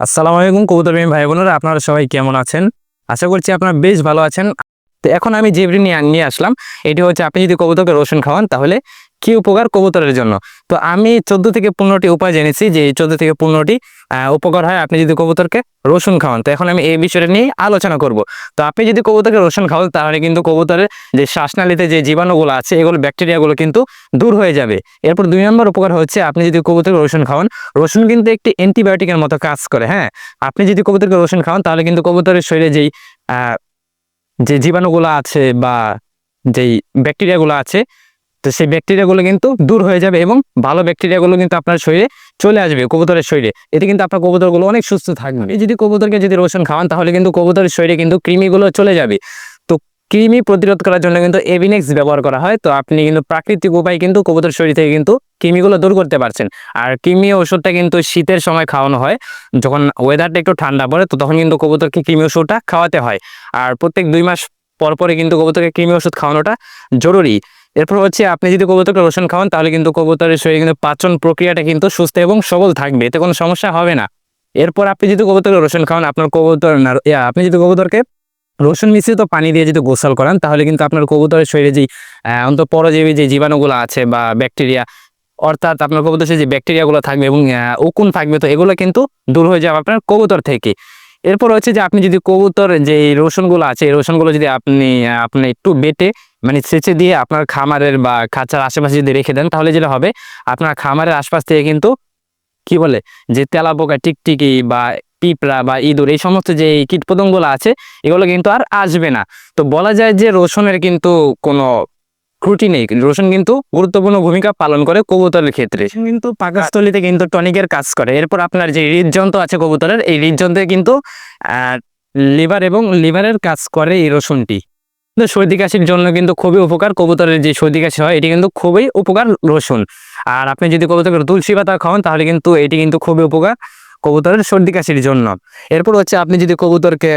আসসালামু আলাইকুম কবুতর প্রেমী ভাই বোনেরা, আপনারা সবাই কেমন আছেন? আশা করছি আপনারা বেশ ভালো আছেন। তো এখন আমি জেবরি নিয়ে নিয়ে আসলাম, এটি হচ্ছে আপনি যদি কবুতরকে রসুন খাওয়ান, তাহলে কি উপকার কবুতরের জন্য? তো আমি চোদ্দ থেকে পনেরোটি উপায় জেনেছি যে চোদ্দ থেকে পনেরোটি উপকার হয় আপনি যদি কবুতরকে রসুন খাওয়ান। তো এখন আমি এই বিষয়টা নিয়ে আলোচনা করব। তো আপনি যদি কবুতরকে রসুন খাওয়ান, তাহলে কিন্তু কবুতরের যে শ্বাসনালীতে যে জীবাণুগুলো আছে, এগুলো ব্যাকটেরিয়াগুলো কিন্তু দূর হয়ে যাবে। এরপর দুই নম্বর উপকার হচ্ছে, আপনি যদি কবুতরকে রসুন খাওয়ান, রসুন কিন্তু একটি অ্যান্টিবায়োটিকের মতো কাজ করে হ্যাঁ? আপনি যদি কবুতরকে রসুন খাওয়ান, তাহলে কিন্তু কবুতরের শরীরে যেই যে জীবাণুগুলো আছে বা যেই ব্যাকটেরিয়াগুলো আছে তো সেই ব্যাকটেরিয়াগুলো কিন্তু দূর হয়ে যাবে এবং ভালো ব্যাকটেরিয়াগুলো কিন্তু আপনার শরীরে চলে আসবে কবুতরের শরীরে। এতে কিন্তু আপনার কবুতরগুলো অনেক সুস্থ থাকবে। যদি কবুতরকে যদি রসুন খাওয়ান, তাহলে কিন্তু কবুতরের শরীরে কিন্তু কৃমিগুলো চলে যাবে। তো কৃমি প্রতিরোধ করার জন্য কিন্তু এভিনেক্স ব্যবহার করা হয়। তো আপনি কিন্তু প্রাকৃতিক উপায় কিন্তু কবুতর শরীর থেকে কিন্তু কৃমিগুলো দূর করতে পারছেন। আর কৃমি ওষুধটা কিন্তু শীতের সময় খাওয়ানো হয়। যখন ওয়েদারটা একটু ঠান্ডা পড়ে, তো তখন কিন্তু কবুতরকে কৃমি ওষুধটা খাওয়াতে হয়। আর প্রত্যেক দুই মাস পর পরে কিন্তু কবুতরকে কৃমি ওষুধ খাওয়ানোটা জরুরি। এরপর হচ্ছে আপনি যদি কবুতরকে রসুন খাওয়ান তাহলে কিন্তু কবুতরের শরীরে কিন্তু পাচন প্রক্রিয়াটা কিন্তু সুস্থ এবং সবল থাকবে এতে কোনো সমস্যা হবে না। এরপর আপনি যদি কবুতরকে রসুন খাওয়ান আপনার কবুতর না আপনি যদি কবুতরকে রসুন মিশ্রিত পানি দিয়ে যদি গোসল করান তাহলে কিন্তু আপনার কবুতরের শরীরে আহ, অন্ত পরজীবী যে জীবাণুগুলো আছে বা ব্যাকটেরিয়া অর্থাৎ আপনার কবুতরের যে ব্যাকটেরিয়াগুলো থাকবে এবং উকুন থাকবে তো এগুলো কিন্তু দূর হয়ে যাবে আপনার কবুতর থেকে। এরপর হচ্ছে যে আপনি যদি কবুতর যে রসুনগুলো আছে এই রসুনগুলো যদি আপনি আপনি একটু বেটে মানে সেচে দিয়ে আপনার খামারের বা খাঁচার আশেপাশে যদি রেখে দেন, তাহলে যেটা হবে, আপনার খামারের আশপাশ থেকে কিন্তু কি বলে, যে তেলাপোকা, টিকটিকি বা পিঁপড়া বা ইঁদুর, এই সমস্ত যে কীটপতঙ্গগুলো আছে, এগুলো কিন্তু আর আসবে না। তো বলা যায় যে রসুনের কিন্তু কোনো ত্রুটি নেই। রসুন কিন্তু গুরুত্বপূর্ণ ভূমিকা পালন করে কবুতরের ক্ষেত্রে। কিন্তু পাকস্থলিতে কিন্তু টনিকের কাজ করে। এরপর আপনার যে হৃদযন্ত্র আছে কবুতরের, এই হৃদযন্ত্রে কিন্তু লিভার এবং লিভারের কাজ করে এই রসুনটি। সর্দি কাশির জন্য কিন্তু খুবই উপকার। কবুতরের যে সর্দি কাশি হয়, এটি কিন্তু খুবই উপকার রসুন। আর আপনি যদি কবুতরকে তুলসী পাতা খাওয়ান, তাহলে কিন্তু এটি কিন্তু খুবই উপকার কবুতরের সর্দি কাশির জন্য। এরপর হচ্ছে আপনি যদি কবুতরকে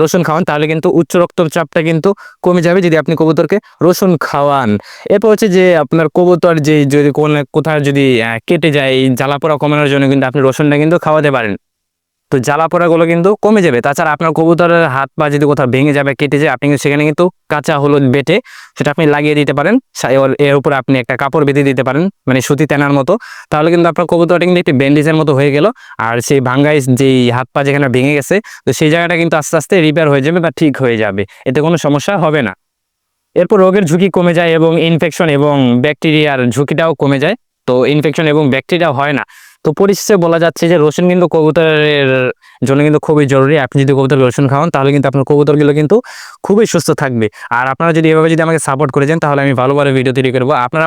রসুন খাওয়ান, তাহলে কিন্তু উচ্চ রক্তচাপটা কিন্তু কমে যাবে যদি আপনি কবুতরকে রসুন খাওয়ান। এরপর হচ্ছে যে আপনার কবুতর যে, যদি কোনো কোথাও যদি কেটে যায়, জ্বালাপোড়া কমানোর জন্য কিন্তু আপনি রসুনটা কিন্তু খাওয়াতে পারেন। তো জ্বালা পোড়াগুলো কিন্তু কমে যাবে। তাছাড়া আপনার কবুতরের হাত পা যদি কোথাও ভেঙে যাবে, কেটে যায়, আপনি সেখানে কিন্তু কাঁচা হলুদ বেটে সেটা আপনি লাগিয়ে দিতে পারেন। এর উপরে আপনি একটা কাপড় বেঁধে দিতে পারেন মানে সুতি তেনার মতো। তাহলে কিন্তু আপনার কবুতরটা কিন্তু একটি ব্যান্ডেজের মতো হয়ে গেল। আর সেই ভাঙ্গাই যেই হাত পা যেখানে ভেঙে গেছে, তো সেই জায়গাটা কিন্তু আস্তে আস্তে রিপেয়ার হয়ে যাবে বা ঠিক হয়ে যাবে। এতে কোনো সমস্যা হবে না। এরপর রোগের ঝুঁকি কমে যায় এবং ইনফেকশন এবং ব্যাকটেরিয়ার ঝুঁকিটাও কমে যায়। তো ইনফেকশন এবং ব্যাকটেরিয়া হয় না। তো পরিশেষে বলা যাচ্ছে যে রসুন কিন্তু কবুতরের জন্য কিন্তু খুবই জরুরি। আপনি যদি কবুতর রসুন খাওয়ান, তাহলে কিন্তু আপনার কবুতরগুলো কিন্তু খুবই সুস্থ থাকবে। আর আপনারা যদি এভাবে যদি আমাকে সাপোর্ট করে যান, তাহলে আমি ভালো ভালো ভিডিও তৈরি করব। আপনারা